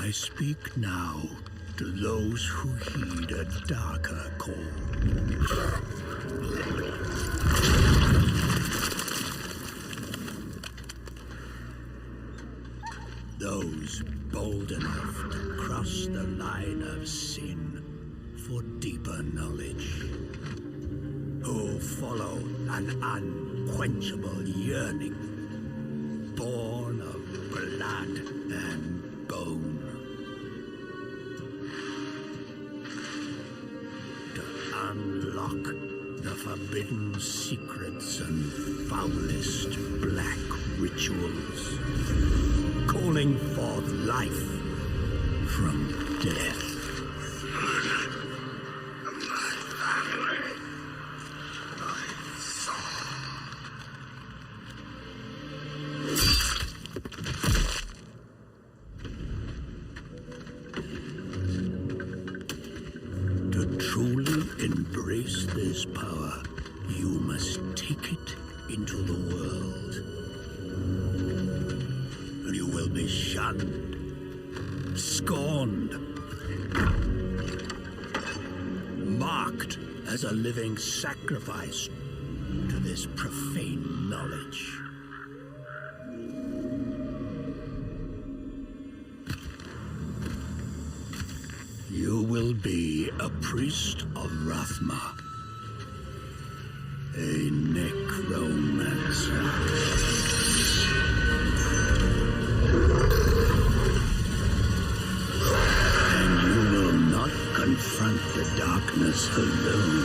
I speak now to those who heed a darker call. Those bold enough to cross the line of sin for deeper knowledge. Who follow an unquenchable yearning, born of blood and bone. The forbidden secrets and foulest black rituals calling forth life from death. Truly embrace this power, you must take it into the world. And you will be shunned, scorned, marked as a living sacrifice to this profane knowledge. You will be a priest of Rathma, a necromancer. And you will not confront the darkness alone.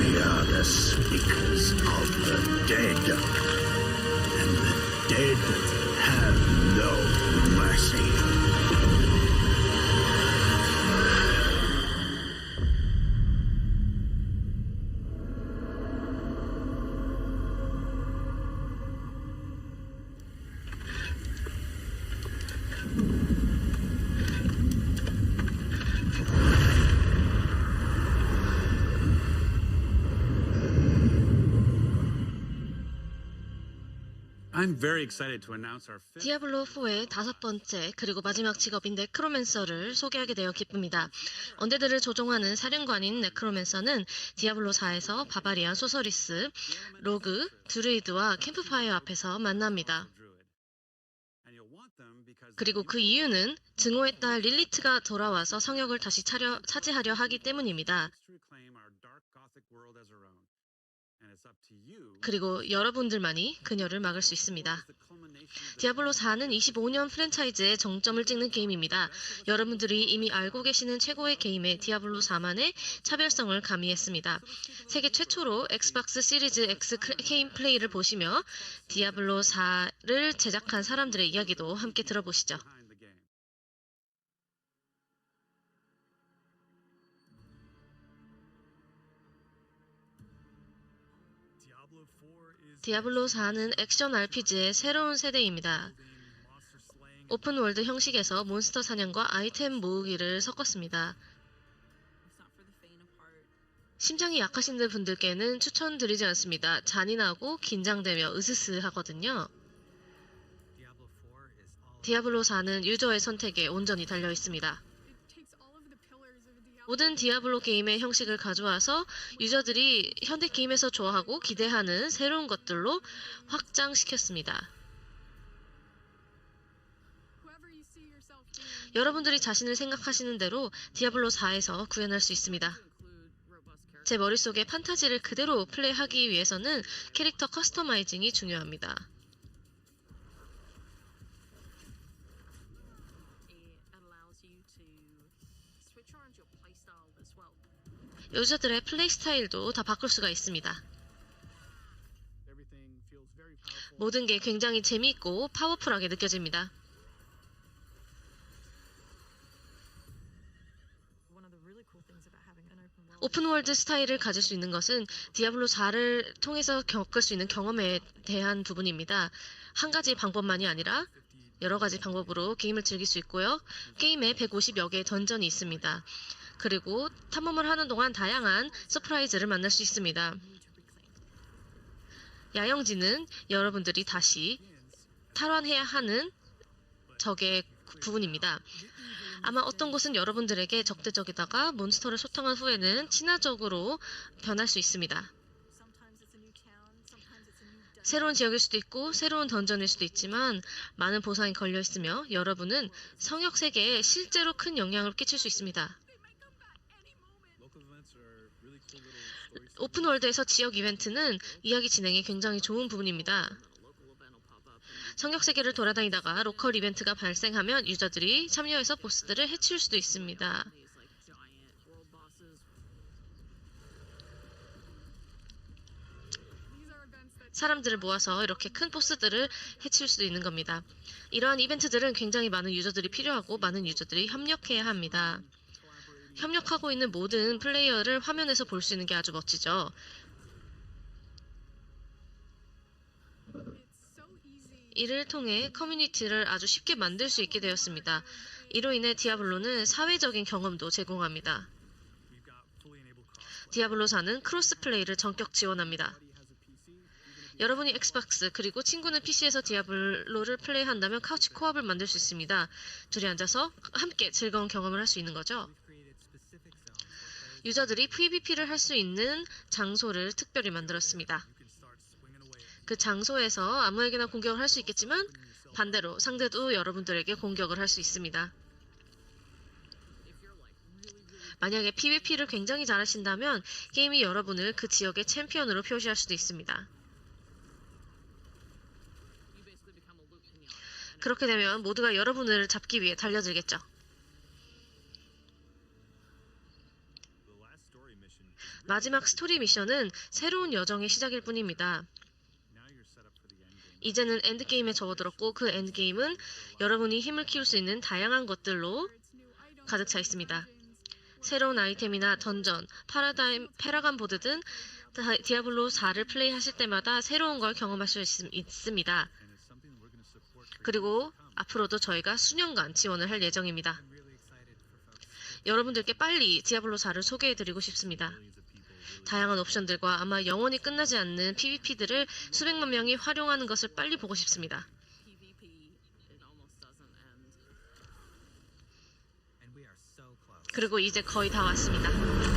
We are the speakers of the dead. And the dead have no mercy. 디아블로 4의 다섯 번째 그리고 마지막 직업인 네크로맨서를 소개하게 되어 기쁩니다. 언데드를 조종하는 사령관인 네크로맨서는 디아블로 4에서 바바리안 소서리스, 로그, 드루이드와 캠프파이어 앞에서 만납니다. 그리고 그 이유는 증오의 딸 릴리트가 돌아와서 성역을 다시 차려, 차지하려 하기 때문입니다. 그리고 여러분들만이 그녀를 막을 수 있습니다. 디아블로 4는 25년 프랜차이즈의 정점을 찍는 게임입니다. 여러분들이 이미 알고 계시는 최고의 게임에 디아블로 4만의 차별성을 가미했습니다. 세계 최초로 엑스박스 시리즈 X 클- 게임 플레이를 보시며 디아블로 4를 제작한 사람들의 이야기도 함께 들어보시죠. 디아블로 4는 액션 RPG의 새로운 세대입니다. 오픈 월드 형식에서 몬스터 사냥과 아이템 모으기를 섞었습니다. 심장이 약하신 분들께는 추천드리지 않습니다. 잔인하고 긴장되며 으스스하거든요. 디아블로 4는 유저의 선택에 온전히 달려 있습니다. 모든 디아블로 게임의 형식을 가져와서 유저들이 현대 게임에서 좋아하고 기대하는 새로운 것들로 확장시켰습니다. 여러분들이 자신을 생각하시는 대로 디아블로 4에서 구현할 수 있습니다. 제 머릿속에 판타지를 그대로 플레이하기 위해서는 캐릭터 커스터마이징이 중요합니다. 유저들의 플레이 스타일도 다 바꿀 수가 있습니다. 모든 게 굉장히 재미있고 파워풀하게 느껴집니다. 오픈월드 스타일을 가질 수 있는 것은 디아블로 4를 통해서 겪을 수 있는 경험에 대한 부분입니다. 한 가지 방법만이 아니라 여러 가지 방법으로 게임을 즐길 수 있고요. 게임에 150여 개의 던전이 있습니다. 그리고 탐험을 하는 동안 다양한 서프라이즈를 만날 수 있습니다. 야영지는 여러분들이 다시 탈환해야 하는 적의 부분입니다. 아마 어떤 곳은 여러분들에게 적대적이다가 몬스터를 소탕한 후에는 친화적으로 변할 수 있습니다. 새로운 지역일 수도 있고 새로운 던전일 수도 있지만 많은 보상이 걸려 있으며 여러분은 성역 세계에 실제로 큰 영향을 끼칠 수 있습니다. 오픈월드에서 지역 이벤트는 이야기 진행에 굉장히 좋은 부분입니다. 성역 세계를 돌아다니다가 로컬 이벤트가 발생하면 유저들이 참여해서 보스들을 해칠 수도 있습니다. 사람들을 모아서 이렇게 큰 보스들을 해칠 수도 있는 겁니다. 이러한 이벤트들은 굉장히 많은 유저들이 필요하고 많은 유저들이 협력해야 합니다. 협력하고 있는 모든 플레이어를 화면에서 볼 수 있는 게 아주 멋지죠. 이를 통해 커뮤니티를 아주 쉽게 만들 수 있게 되었습니다. 이로 인해 디아블로는 사회적인 경험도 제공합니다. 디아블로 4는 크로스 플레이를 전격 지원합니다. 여러분이 엑스박스 그리고 친구는 PC에서 디아블로를 플레이한다면 카우치 코업을 만들 수 있습니다. 둘이 앉아서 함께 즐거운 경험을 할 수 있는 거죠. 유저들이 PvP를 할 수 있는 장소를 특별히 만들었습니다. 그 장소에서 아무에게나 공격을 할 수 있겠지만 반대로 상대도 여러분들에게 공격을 할 수 있습니다. 만약에 PvP를 굉장히 잘하신다면 게임이 여러분을 그 지역의 챔피언으로 표시할 수도 있습니다. 그렇게 되면 모두가 여러분을 잡기 위해 달려들겠죠. 마지막 스토리 미션은 새로운 여정의 시작일 뿐입니다. 이제는 엔드게임에 접어들었고 그 엔드게임은 여러분이 힘을 키울 수 있는 다양한 것들로 가득 차 있습니다. 새로운 아이템이나 던전, 파라다임, 페라간 보드 등 다- 디아블로 4를 플레이하실 때마다 새로운 걸 경험하실 수 있- 있습니다. 그리고 앞으로도 저희가 수년간 지원을 할 예정입니다. 여러분들께 빨리 디아블로 4를 소개해드리고 싶습니다. 다양한 옵션들과 아마 영원히 끝나지 않는 PVP들을 수백만 명이 활용하는 것을 빨리 보고 싶습니다. 그리고 이제 거의 다 왔습니다.